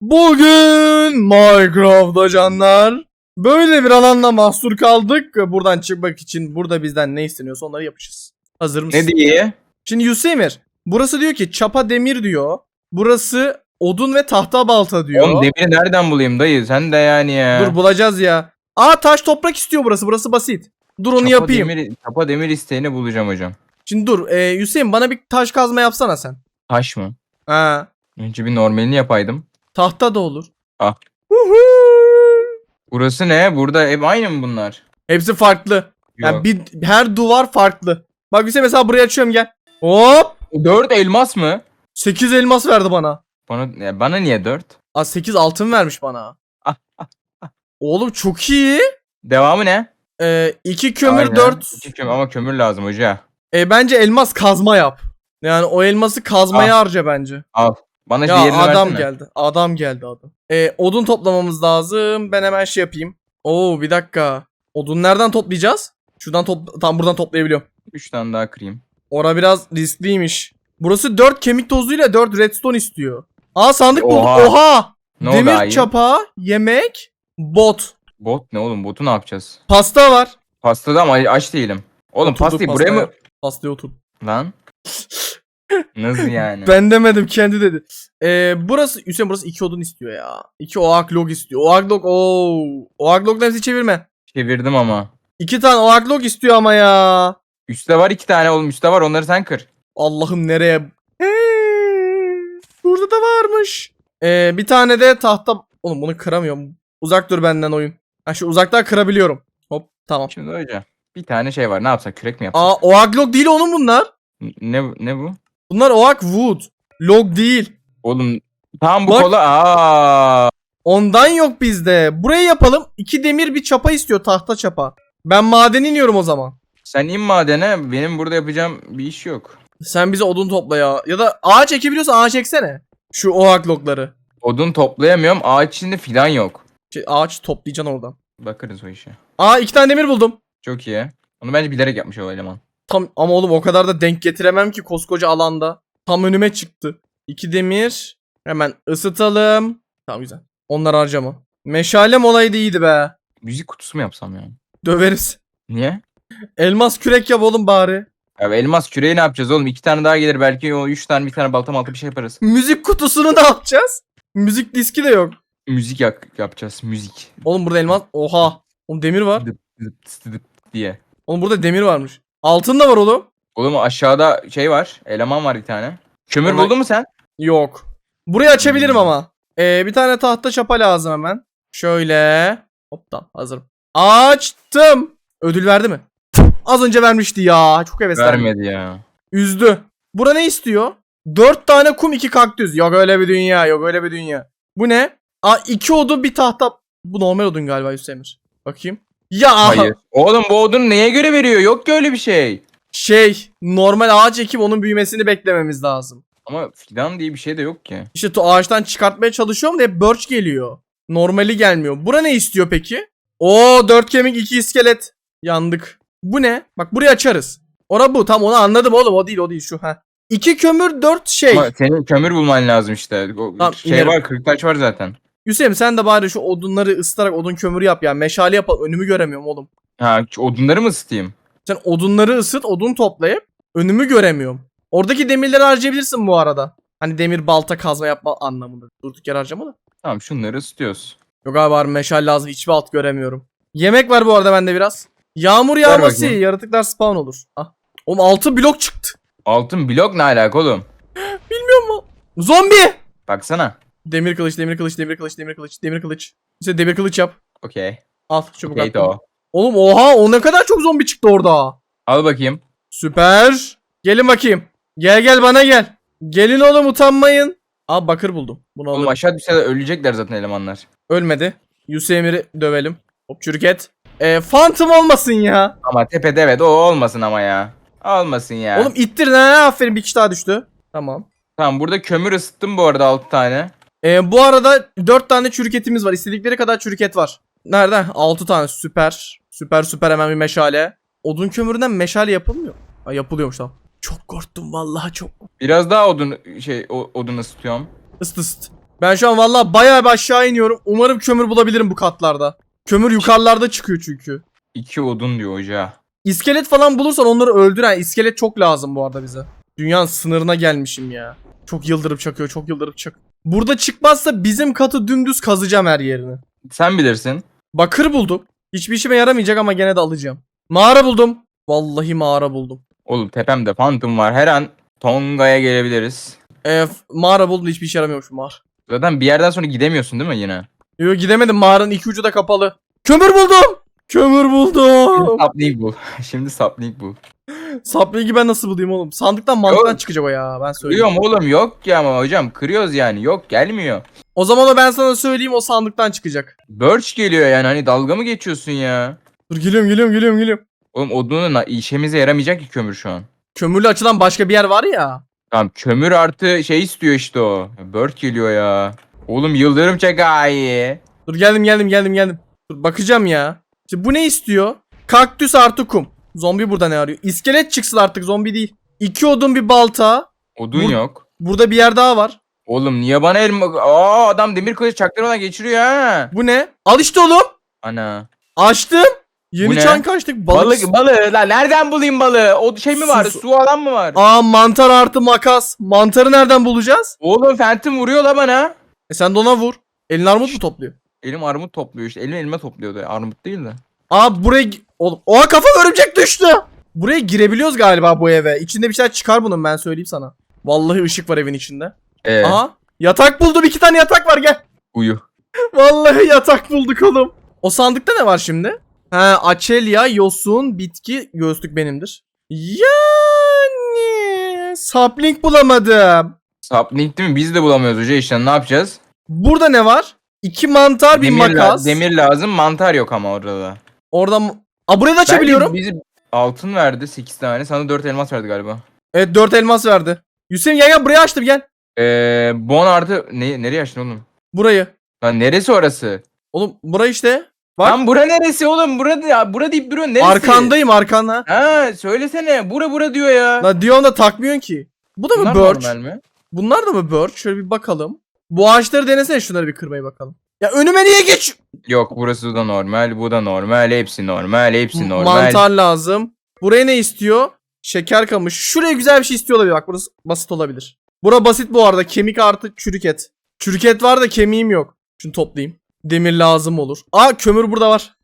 Bugün Minecraft'ta canlar. Böyle bir alanda mahsur kaldık. Buradan çıkmak için burada bizden ne isteniyorsa onları yapacağız. Hazır mısın? Ne diye? Şimdi Yusemir. Burası diyor ki çapa demir diyor. Burası odun ve tahta balta diyor. Oğlum demiri nereden bulayım dayı? Sen de yani ya. Dur bulacağız ya. Aa taş toprak istiyor burası. Burası basit. Dur onu Çapa yapayım. Demir, çapa demir isteğini bulacağım hocam. Şimdi dur. E, Hüseyin bana bir taş kazma yapsana sen. Taş mı? Ha. Önce bir normalini yapaydım. Tahta da olur. Ah. Uhu. Burası ne? Burada hep aynı mı bunlar? Hepsi farklı. Yani Yok. bir, her duvar farklı. Bak Hüseyin mesela buraya açıyorum gel. Hop. Dört elmas mı? 8 elmas verdi bana. Bana, ya bana niye dört? Aa 8 altın vermiş bana. Ah, Oğlum çok iyi. Devamı ne? Ee, 2 kömür Aynen. 4. İki kömür ama kömür lazım hoca. E, bence elmas kazma yap. Yani o elması kazmaya harca bence. Al. Bana Ya diğerini adam versene. geldi. Adam geldi adam. E, odun toplamamız lazım. Ben hemen şey yapayım. Oo bir dakika. Odun nereden toplayacağız? Şuradan top tam buradan toplayabiliyorum. Üç tane daha kırayım. Ora biraz riskliymiş. Burası 4 kemik tozuyla 4 redstone istiyor. Aa sandık bulduk. Oha. Oha. Ne Demir çapa, yemek, bot. Bot ne oğlum? Botu ne yapacağız? Pasta var. Pastada ama aç değilim. Oğlum Oturduk pastayı pastaya. buraya mı? Pastaya otur. Lan. Nasıl yani? Ben demedim kendi dedi. Ee, burası Hüseyin burası 2 odun istiyor ya. 2 oak log istiyor. Oak log ooo. Oak log'ların hepsi çevirme. Çevirdim ama. 2 tane oak log istiyor ama ya. Üste var iki tane oğlum. Üste var onları sen kır. Allah'ım nereye? Hey, burada da varmış. Ee, bir tane de tahta. Oğlum bunu kıramıyorum. Uzak dur benden oyun. Ha şu uzaktan kırabiliyorum. Hop tamam. Şimdi hoca. Bir tane şey var. Ne yapsak? Kürek mi yapsak? Aa oak log değil onun bunlar. Ne ne bu? Bunlar oak wood. Log değil. Oğlum tam bu Bak. kola. Aa. Ondan yok bizde. Burayı yapalım. İki demir bir çapa istiyor. Tahta çapa. Ben maden iniyorum o zaman. Sen in madene. Benim burada yapacağım bir iş yok. Sen bize odun topla ya. Ya da ağaç ekebiliyorsan ağaç eksene. Şu oak logları. Odun toplayamıyorum. Ağaç içinde filan yok. Şey, ağaç toplayacaksın oradan. Bakarız o işe. Aa iki tane demir buldum. Çok iyi. Onu bence bilerek yapmış o eleman. Tam ama oğlum o kadar da denk getiremem ki koskoca alanda. Tam önüme çıktı. İki demir. Hemen ısıtalım. Tamam güzel. Onlar harcama. Meşalem olaydı iyiydi be. Müzik kutusu mu yapsam yani? Döveriz. Niye? Elmas kürek yap oğlum bari. Ya elmas küreği ne yapacağız oğlum? İki tane daha gelir belki o üç tane bir tane balta malta bir şey yaparız. Müzik kutusunu ne yapacağız? Müzik diski de yok. Müzik yak yapacağız müzik. Oğlum burada elmas. Oha. Oğlum demir var. Dıp dıp dıp diye. Oğlum burada demir varmış. Altın da var oğlum. Oğlum aşağıda şey var. Eleman var bir tane. Kömür Ama- buldun mu sen? Yok. Burayı açabilirim ama. Ee, bir tane tahta çapa lazım hemen. Şöyle. Hop tamam hazırım. Açtım. Ödül verdi mi? Az önce vermişti ya. Çok heveslendim. Vermedi ya. Üzdü. Bura ne istiyor? Dört tane kum iki kaktüs. Yok öyle bir dünya. Yok öyle bir dünya. Bu ne? Aa iki odun bir tahta. Bu normal odun galiba Hüsemir. Bakayım. Ya Hayır. Oğlum bu odun neye göre veriyor? Yok ki öyle bir şey. şey normal ağaç ekip onun büyümesini beklememiz lazım. Ama fidan diye bir şey de yok ki. İşte to ağaçtan çıkartmaya çalışıyorum da hep birch geliyor. Normali gelmiyor. Bura ne istiyor peki? Oo dört kemik iki iskelet. Yandık. Bu ne? Bak burayı açarız. Ora bu. Tam onu anladım oğlum. O değil o değil şu. ha. İki kömür dört şey. Ama senin kömür bulman lazım işte. O Tamam, şey inerim. var kırıktaş var zaten. Hüseyin sen de bari şu odunları ısıtarak odun kömürü yap ya. Meşale yap. Önümü göremiyorum oğlum. Ha odunları mı ısıtayım? Sen odunları ısıt. Odun toplayıp önümü göremiyorum. Oradaki demirleri harcayabilirsin bu arada. Hani demir balta kazma yapma anlamında. Durduk yer harcama da. Tamam şunları ısıtıyoruz. Yok abi var meşal lazım. Hiçbir alt göremiyorum. Yemek var bu arada bende biraz. Yağmur yağması yaratıklar spawn olur. Ah. Oğlum 6 blok çıktı. Altın blok ne alaka oğlum? Bilmiyor musun? Zombi! Baksana. Demir kılıç, demir kılıç, demir kılıç, demir kılıç, demir kılıç. İşte demir kılıç yap. Okey. Al çabuk Okey attım. Oğlum oha o ne kadar çok zombi çıktı orada. Al bakayım. Süper. Gelin bakayım. Gel gel bana gel. Gelin oğlum utanmayın. Aa bakır buldum. Bunu Oğlum alırım. aşağı düşse de ölecekler zaten elemanlar. Ölmedi. Yusemir'i dövelim. Hop çürük et. Ee, Phantom olmasın ya. Ama tepede evet o olmasın ama ya. Olmasın ya. Oğlum ittir ne aferin bir kişi daha düştü. Tamam. Tamam burada kömür ısıttım bu arada 6 tane. Ee, bu arada 4 tane çürük etimiz var. İstedikleri kadar çürük et var. Nerede? 6 tane süper. Süper süper hemen bir meşale. Odun kömüründen meşale yapılmıyor. Ha, yapılıyormuş tamam. Çok korktum vallahi çok. Biraz daha odun şey o, odun ısıtıyorum. Isıt ısıt. Ben şu an vallahi bayağı bir aşağı iniyorum. Umarım kömür bulabilirim bu katlarda. Kömür yukarılarda çıkıyor çünkü. İki odun diyor hoca. İskelet falan bulursan onları öldüren iskelet çok lazım bu arada bize. Dünyanın sınırına gelmişim ya. Çok yıldırıp çakıyor, çok yıldırıp çak. Burada çıkmazsa bizim katı dümdüz kazacağım her yerini. Sen bilirsin. Bakır buldum. Hiçbir işime yaramayacak ama gene de alacağım. Mağara buldum. Vallahi mağara buldum. Oğlum tepemde phantom var. Her an Tonga'ya gelebiliriz. F- mağara buldum hiçbir işe yaramıyormuş mağara. Zaten bir yerden sonra gidemiyorsun değil mi yine? Yo gidemedim mağaranın iki ucu da kapalı. Kömür buldum. Kömür Şimdi buldum. sapling bu. Şimdi sapling bu. Saplingi ben nasıl bulayım oğlum? Sandıktan mantıktan Yok. çıkacak o ya ben söyleyeyim. Kırıyorum oğlum yok ki ama hocam kırıyoruz yani. Yok gelmiyor. O zaman da ben sana söyleyeyim o sandıktan çıkacak. Birch geliyor yani hani dalga mı geçiyorsun ya? Dur geliyorum geliyorum geliyorum geliyorum. Oğlum odunun işimize yaramayacak ki kömür şu an. Kömürlü açılan başka bir yer var ya. Tamam kömür artı şey istiyor işte o. Birch geliyor ya. Oğlum yıldırım çek ay. Dur geldim geldim geldim geldim. Dur bakacağım ya. İşte bu ne istiyor? Kaktüs artı kum. Zombi burada ne arıyor? İskelet çıksın artık zombi değil. İki odun bir balta. Odun Bu- yok. Burada bir yer daha var. Oğlum niye bana elma... Aa adam demir kılıç çaktırmadan geçiriyor ha. Bu ne? Al işte oğlum. Ana. Açtım. Yeni ne? çan kaçtık. Balık. Balık, balığı lan nereden bulayım balığı? O şey mi var? Sus. Su alan mı var? Aa mantar artı makas. Mantarı nereden bulacağız? Oğlum Phantom vuruyor la bana. E sen de ona vur. Elin armut mu topluyor? Elim armut topluyor işte. Elim elime topluyordu. Armut değil de. Aa buraya... Oğlum oha kafa örümcek düştü. Buraya girebiliyoruz galiba bu eve. İçinde bir şeyler çıkar bunun ben söyleyeyim sana. Vallahi ışık var evin içinde. Ee, Aha. Yatak buldum. iki tane yatak var gel. uyu. Vallahi yatak bulduk oğlum. O sandıkta ne var şimdi? Ha, açelya, yosun, bitki, göğüslük benimdir. Yani sapling bulamadım. Sapling değil mi? Biz de bulamıyoruz hoca işte ne yapacağız? Burada ne var? İki mantar, bir demir, la- makas. demir lazım mantar yok ama orada da. Oradan Aa burayı da açabiliyorum. Bizi altın verdi 8 tane. Sana 4 elmas verdi galiba. Evet dört elmas verdi. Hüseyin gel gel burayı açtım gel. Ee, bon artı... Ne, nereye açtın oğlum? Burayı. Lan neresi orası? Oğlum burayı işte. Bak. Lan bura neresi oğlum? Bura, ya, bura deyip duruyorsun neresi? Arkandayım arkanda. Ha söylesene. Bura bura diyor ya. La diyorsun da takmıyorsun ki. Bu da mı Bunlar birch? normal mi? Bunlar da mı birch? Şöyle bir bakalım. Bu ağaçları denesene şunları bir kırmayı bakalım. Ya önüme niye geç? Yok burası da normal, bu da normal, hepsi normal, hepsi normal. Mantar lazım. Buraya ne istiyor? Şeker kamış. Şuraya güzel bir şey istiyor olabilir. Bak burası basit olabilir. Bura basit bu arada. Kemik artı çürük et. Çürük et var da kemiğim yok. Şunu toplayayım. Demir lazım olur. Aa kömür burada var.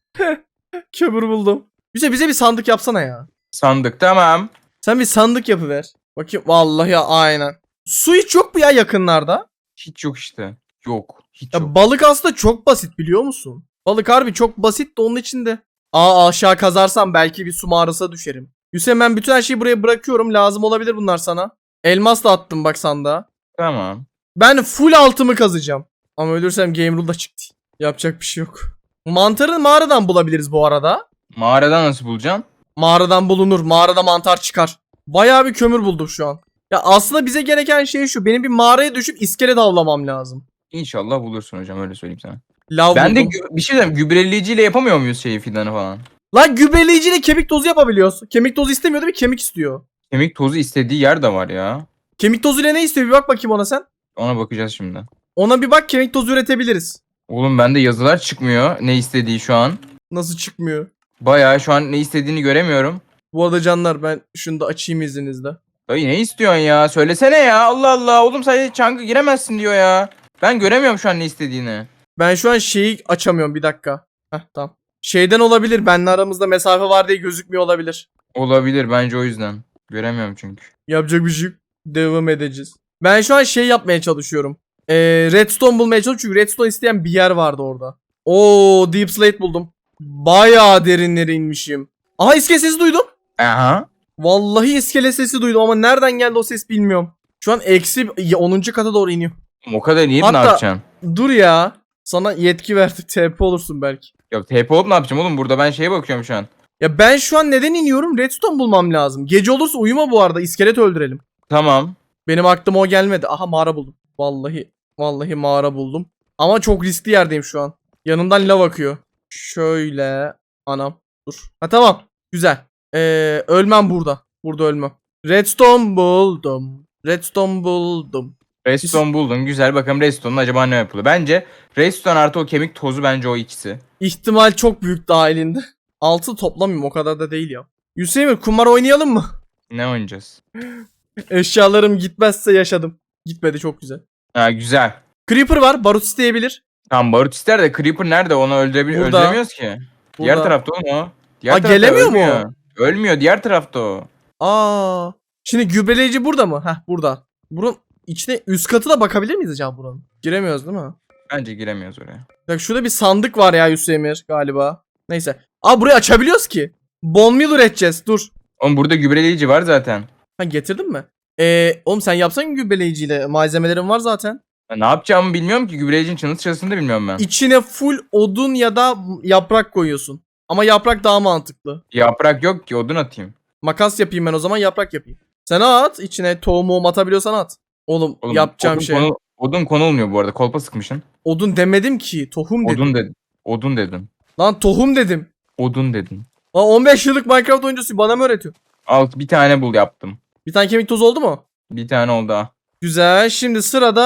kömür buldum. Bize bize bir sandık yapsana ya. Sandık tamam. Sen bir sandık yapıver. Bakayım vallahi ya aynen. Su hiç yok mu ya yakınlarda? Hiç yok işte. Yok. Hiç yok. Ya balık aslında çok basit biliyor musun? Balık harbi çok basit de onun içinde. Aa aşağı kazarsam belki bir su mağarasına düşerim. Hüseyin ben bütün her şeyi buraya bırakıyorum. Lazım olabilir bunlar sana. Elmas da attım bak sandığa. Tamam. Ben full altımı kazacağım. Ama ölürsem game rule da çıktı. Yapacak bir şey yok. Mantarı mağaradan bulabiliriz bu arada. Mağaradan nasıl bulacaksın? Mağaradan bulunur. Mağarada mantar çıkar. Bayağı bir kömür buldum şu an. Ya aslında bize gereken şey şu. Benim bir mağaraya düşüp iskelet avlamam lazım. İnşallah bulursun hocam öyle söyleyeyim sana. Lav Ben de buldum. gü- bir şey diyeyim gübreleyiciyle yapamıyor muyuz şeyi fidanı falan? Lan gübreleyiciyle kemik tozu yapabiliyoruz. Kemik tozu istemiyordu bir kemik istiyor. Kemik tozu istediği yer de var ya. Kemik tozuyla ne istiyor bir bak bakayım ona sen. Ona bakacağız şimdi. Ona bir bak kemik tozu üretebiliriz. Oğlum bende yazılar çıkmıyor ne istediği şu an. Nasıl çıkmıyor? Bayağı şu an ne istediğini göremiyorum. Bu arada canlar ben şunu da açayım izninizle. Dayı ne istiyorsun ya? Söylesene ya. Allah Allah. Oğlum sadece çankı giremezsin diyor ya. Ben göremiyorum şu an ne istediğini. Ben şu an şeyi açamıyorum bir dakika. Heh tamam. Şeyden olabilir benle aramızda mesafe var diye gözükmüyor olabilir. Olabilir bence o yüzden. Göremiyorum çünkü. Yapacak bir şey yok. Devam edeceğiz. Ben şu an şey yapmaya çalışıyorum. Ee, redstone bulmaya çalışıyorum çünkü redstone isteyen bir yer vardı orada. Oo deep slate buldum. Bayağı derinlere inmişim. Aha iskelet sesi duydum. Aha. Vallahi iskelet sesi duydum ama nereden geldi o ses bilmiyorum. Şu an eksi 10. kata doğru iniyor. O kadar iyi Hatta- ne yapacaksın? Dur ya. Sana yetki verdik TP olursun belki. Yok TP olup ne yapacağım oğlum? Burada ben şeye bakıyorum şu an. Ya ben şu an neden iniyorum? Redstone bulmam lazım. Gece olursa uyuma bu arada. iskelet öldürelim. Tamam. Benim aklıma o gelmedi. Aha mağara buldum. Vallahi vallahi mağara buldum. Ama çok riskli yerdeyim şu an. Yanımdan lav akıyor. Şöyle anam dur. Ha tamam. Güzel. Ee, ölmem burada. Burada ölmem. Redstone buldum. Redstone buldum. Redstone buldun. Güzel. Bakalım Redstone'un acaba ne yapılıyor? Bence Redstone artı o kemik tozu bence o ikisi. İhtimal çok büyük dahilinde. 6 toplamayayım o kadar da değil ya. Hüseyin kumar oynayalım mı? Ne oynayacağız? Eşyalarım gitmezse yaşadım. Gitmedi çok güzel. Ha güzel. Creeper var barut isteyebilir. Tamam barut ister de Creeper nerede? Onu öldürebil Burada. öldüremiyoruz ki. Diğer Burada. tarafta oğlum o. Diğer Aa, tarafta gelemiyor mu ölmüyor. Ölmüyor. Diğer tarafta o. Aa. Şimdi gübreleyici burada mı? Heh burada. Bunun içine üst katına bakabilir miyiz acaba buranın? Giremiyoruz değil mi? Bence giremiyoruz oraya. Bak şurada bir sandık var ya Hüseyin galiba. Neyse. Aa burayı açabiliyoruz ki. Bone meal üreteceğiz. Dur. Oğlum burada gübreleyici var zaten. Ha getirdin mi? Ee, oğlum sen yapsan gübreleyiciyle malzemelerin var zaten. Ya ne yapacağımı bilmiyorum ki. Gübreleyicinin çanı çalışsın da bilmiyorum ben. İçine full odun ya da yaprak koyuyorsun. Ama yaprak daha mantıklı. Yaprak yok ki odun atayım. Makas yapayım ben o zaman yaprak yapayım. Sen at içine tohum muhum atabiliyorsan at. Oğlum, Oğlum, yapacağım odun şey. konu- odun konulmuyor bu arada. Kolpa sıkmışsın. Odun demedim ki tohum dedim. Odun dedin. Odun dedin. Lan tohum dedim. Odun dedin. Lan 15 yıllık Minecraft oyuncusu bana mı öğretiyor? Al bir tane bul yaptım. Bir tane kemik tozu oldu mu? Bir tane oldu ha. Güzel. Şimdi sırada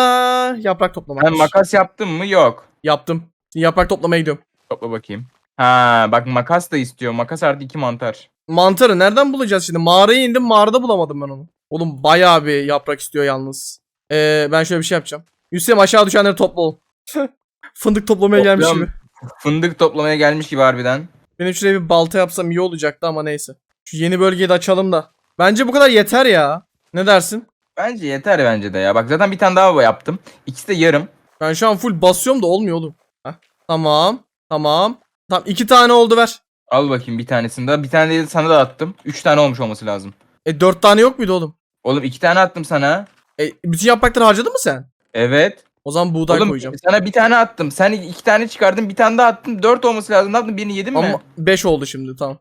yaprak toplamak. Ben makas yaptım mı? Yok. Yaptım. Şimdi yaprak toplamaya gidiyorum. Topla bakayım. Ha bak makas da istiyor. Makas artı iki mantar. Mantarı nereden bulacağız şimdi? Mağaraya indim mağarada bulamadım ben onu. Oğlum bayağı bir yaprak istiyor yalnız. Ee, ben şöyle bir şey yapacağım. Hüseyin aşağı düşenleri topla oğlum. Fındık toplamaya gelmiş Topluyorum. gibi. Fındık toplamaya gelmiş gibi harbiden. Benim şuraya bir balta yapsam iyi olacaktı ama neyse. Şu yeni bölgeyi de açalım da. Bence bu kadar yeter ya. Ne dersin? Bence yeter bence de ya. Bak zaten bir tane daha yaptım. İkisi de yarım. Ben şu an full basıyorum da olmuyor oğlum. Heh. Tamam. Tamam. Tamam iki tane oldu ver. Al bakayım bir tanesini daha. Bir tane de sana da attım. Üç tane olmuş olması lazım. E dört tane yok muydu oğlum? Oğlum iki tane attım sana. E bütün yaprakları harcadın mı sen? Evet. O zaman buğday Oğlum koyacağım. sana bir tane attım. Sen iki tane çıkardın. Bir tane daha attın. Dört olması lazım. Ne yaptın? Birini yedin mi? Ama 5 oldu şimdi tamam.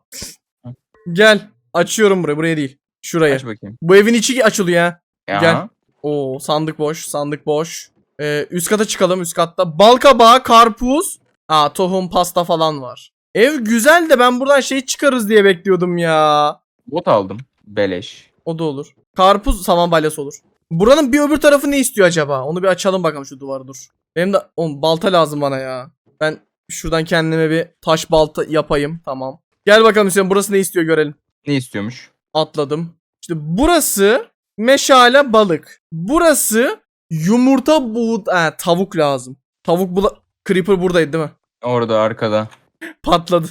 Gel. Açıyorum burayı. Buraya değil. Şurayı. Aç bakayım. Bu evin içi açılıyor ya. Ya. Gel. Oo sandık boş. Sandık boş. Ee, üst kata çıkalım. Üst katta. Bal kabağı, karpuz. Aa tohum, pasta falan var. Ev güzel de ben buradan şey çıkarız diye bekliyordum ya. Bot aldım. Beleş. O da olur. Karpuz saman balyası olur. Buranın bir öbür tarafı ne istiyor acaba? Onu bir açalım bakalım şu duvarı dur. Benim de oğlum, balta lazım bana ya. Ben şuradan kendime bir taş balta yapayım. Tamam. Gel bakalım Hüseyin burası ne istiyor görelim. Ne istiyormuş? Atladım. İşte burası meşale balık. Burası yumurta buğd... Ha, tavuk lazım. Tavuk bula... Creeper buradaydı değil mi? Orada arkada. Patladı.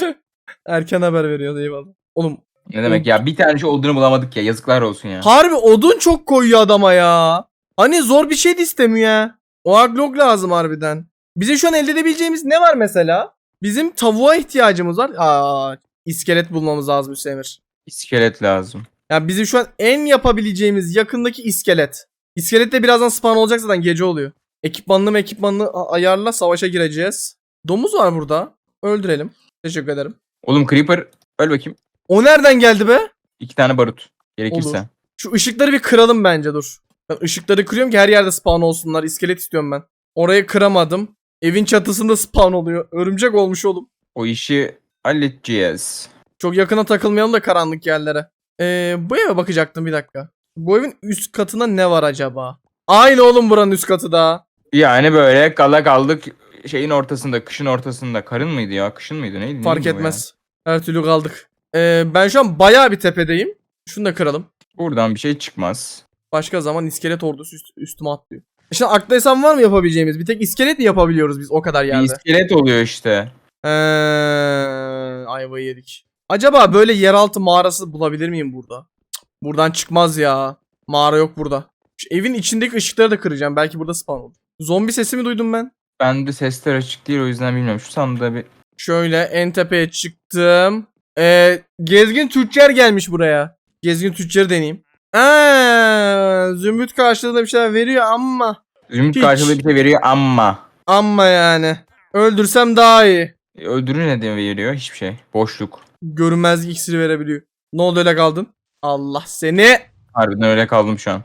Erken haber veriyordu eyvallah. Oğlum Ne demek ya? Bir tane şey olduğunu bulamadık ya. Yazıklar olsun ya. harbi odun çok koyuyor adama ya. Hani zor bir şey de istemiyor ya. O aglog lazım harbiden. Bizim şu an elde edebileceğimiz ne var mesela? Bizim tavuğa ihtiyacımız var. Aa, iskelet bulmamız lazım Hüsemir. İskelet lazım. Ya bizim şu an en yapabileceğimiz yakındaki iskelet. İskelet de birazdan spawn olacak zaten gece oluyor. Ekipmanlı ekipmanlı ayarla savaşa gireceğiz. Domuz var burada. Öldürelim. Teşekkür ederim. Oğlum Creeper öl bakayım. O nereden geldi be? İki tane barut. Gerekirse. Olur. Şu ışıkları bir kıralım bence dur. Ben ışıkları kırıyorum ki her yerde spawn olsunlar. İskelet istiyorum ben. Orayı kıramadım. Evin çatısında spawn oluyor. Örümcek olmuş oğlum. O işi halledeceğiz. Çok yakına takılmayalım da karanlık yerlere. Ee, bu eve bakacaktım bir dakika. Bu evin üst katında ne var acaba? Aynı oğlum buranın üst katı da. Yani böyle kala kaldık şeyin ortasında, kışın ortasında. Karın mıydı ya? Kışın mıydı? Neydi? Fark neydi etmez. Her türlü kaldık. Ee, ben şu an bayağı bir tepedeyim. Şunu da kıralım. Buradan bir şey çıkmaz. Başka zaman iskelet ordusu üst, üstüme atlıyor. Şimdi akla hesap var mı yapabileceğimiz? Bir tek iskelet mi yapabiliyoruz biz o kadar Bir yerde? iskelet oluyor işte. Eee ayvayı yedik. Acaba böyle yeraltı mağarası bulabilir miyim burada? Buradan çıkmaz ya. Mağara yok burada. Şu evin içindeki ışıkları da kıracağım. Belki burada spawn olur. Zombi sesi mi duydum ben? Ben de sesler açık değil o yüzden bilmiyorum. Şu sandığa bir... Şöyle en tepeye çıktım. Ee, gezgin tüccar gelmiş buraya. Gezgin tüccarı deneyeyim. Aa, zümrüt karşılığında bir şeyler veriyor ama. Zümrüt Hiç. karşılığı bir şey veriyor ama. Ama yani. Öldürsem daha iyi. E, Öldürü ne diye veriyor? Hiçbir şey. Boşluk. Görünmezlik iksiri verebiliyor. Ne oldu öyle kaldın? Allah seni. Harbiden öyle kaldım şu an.